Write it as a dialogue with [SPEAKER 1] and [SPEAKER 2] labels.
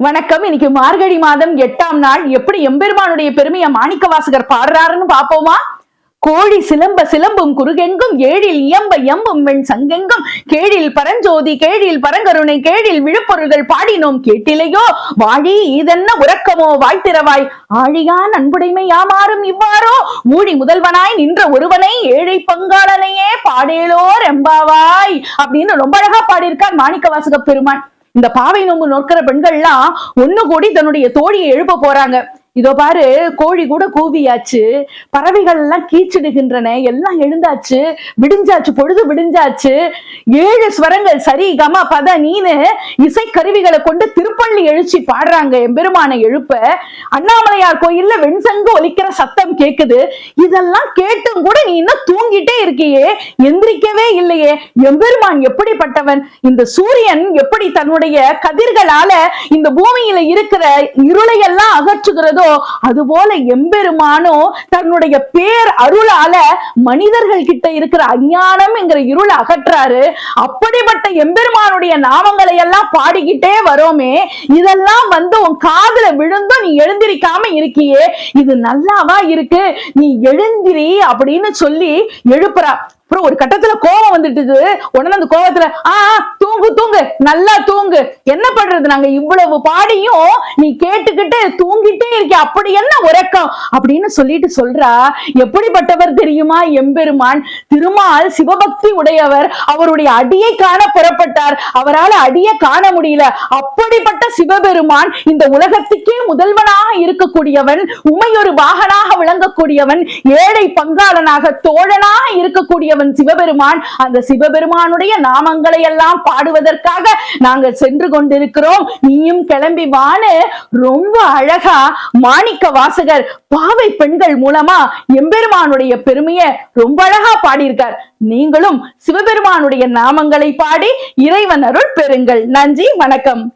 [SPEAKER 1] வணக்கம். இன்னைக்கு மார்கழி மாதம் எட்டாம் நாள். எப்படி எம்பெருமானுடைய பெருமையை மாணிக்க வாசகர் பாடுறாருன்னு பாப்போமா கோழி சிலம்ப சிலம்பும் குறுகெங்கும் ஏழில் இயம்ப எம்பும் வெண் சங்கெங்கும் கேழில் பரஞ்சோதி கேழில் பரங்கருணை கேழில் விழுப்பொருள்கள் பாடினோம். கேட்டிலையோ வாழி இதென்ன உறக்கமோ வாய்த்திரவாய் ஆழியான் அன்புடைமை யாமாறும் இவ்வாறோ ஊழி முதல்வனாய் நின்ற ஒருவனை ஏழை பங்காளனையே பாடேலோர் எம்பாவாய் அப்படின்னு ரொம்ப அழகா பாடியிருக்கார் மாணிக்க வாசக பெருமான். இந்த பாவை நோம்பு நோக்கிற பெண்கள்லாம் ஒண்ணு கூடி தன்னுடைய தோழியை எழுப்ப போறாங்க. இதோ பாரு கோழி கூட கூவியாச்சு பறவைகள் எல்லாம் கீச்சிடுகின்றன எல்லாம் எழுந்தாச்சு விடிஞ்சாச்சு பொழுது விடிஞ்சாச்சு ஏழு ஸ்வரங்கள் சரி கம பத நீனு இசை கருவிகளை கொண்டு திருப்பள்ளி எழுச்சி பாடுறாங்க எம்பெருமானை எழுப்ப. அண்ணாமலையார் கோயில்ல வெண்சங்கு ஒலிக்கிற சத்தம் கேக்குது. இதெல்லாம் கேட்டும் கூட நீ இன்னும் தூங்கிட்டே இருக்கியே எந்திரிக்கவே இல்லையே. எம்பெருமான் எப்படிப்பட்டவன்? இந்த சூரியன் எப்படி தன்னுடைய கதிர்களால இந்த பூமியில இருக்கிற இருளை எல்லாம் அகற்றுகிறதோ அதுபோல எம்பெருமானோ தன்னுடைய பேர் அருளால மனிதர்கள் கிட்ட இருக்கிற அஞ்ஞானம் என்கிற இருள் அகற்றாரு. அப்படிப்பட்ட எம்பெருமானுடைய நாமங்களை எல்லாம் பாடிக்கிட்டே வரோமே. இதெல்லாம் வந்து உன் காதுல விழுந்தும் நீ எழுந்திருக்காம இருக்கியே. இது நல்லாவா இருக்கு? நீ எழுந்திரி அப்படின்னு சொல்லி எழுப்புறா. அப்புறம் ஒரு கட்டத்துல கோபம் வந்துட்டு உடனே அந்த கோபத்துல ஆஹ் ஆ, தூங்கு தூங்கு நல்லா தூங்கு. என்ன பண்றது நாங்க இவ்வளவு பாடியும் நீ கேட்டுக்கிட்டு தூங்கிட்டே இருக்க அப்படி என்ன உறக்கம்? அப்படின்னு சொல்லிட்டு சொல்றா எப்படிப்பட்டவர் தெரியுமா எம்பெருமான்? திருமால் சிவபக்தி உடையவர். அவருடைய அடியை காண புறப்பட்டார். அவரால் அடியை காண முடியல. அப்படிப்பட்ட சிவபெருமான் இந்த உலகத்துக்கே முதல்வனாக இருக்கக்கூடியவன் உமையொரு வாகனாக விளங்கக்கூடியவன் ஏழை பங்காளனாக தோழனாக இருக்கக்கூடியவன் சிவபெருமான் அந்த சிவபெருமானுடைய நாமங்களை எல்லாம் பாடுவதற்காக நாங்கள் சென்று கொண்டிருக்கிறோம். நீயும் கிளம்பி வான்னு ரொம்ப அழகா மாணிக்க வாசகர் பாவை பெண்கள் மூலமா எம்பெருமானுடைய பெருமையை ரொம்ப அழகா பாடியிருக்கார். நீங்களும் சிவபெருமானுடைய நாமங்களை பாடி இறைவன் அருள் பெறுங்கள். நன்றி வணக்கம்.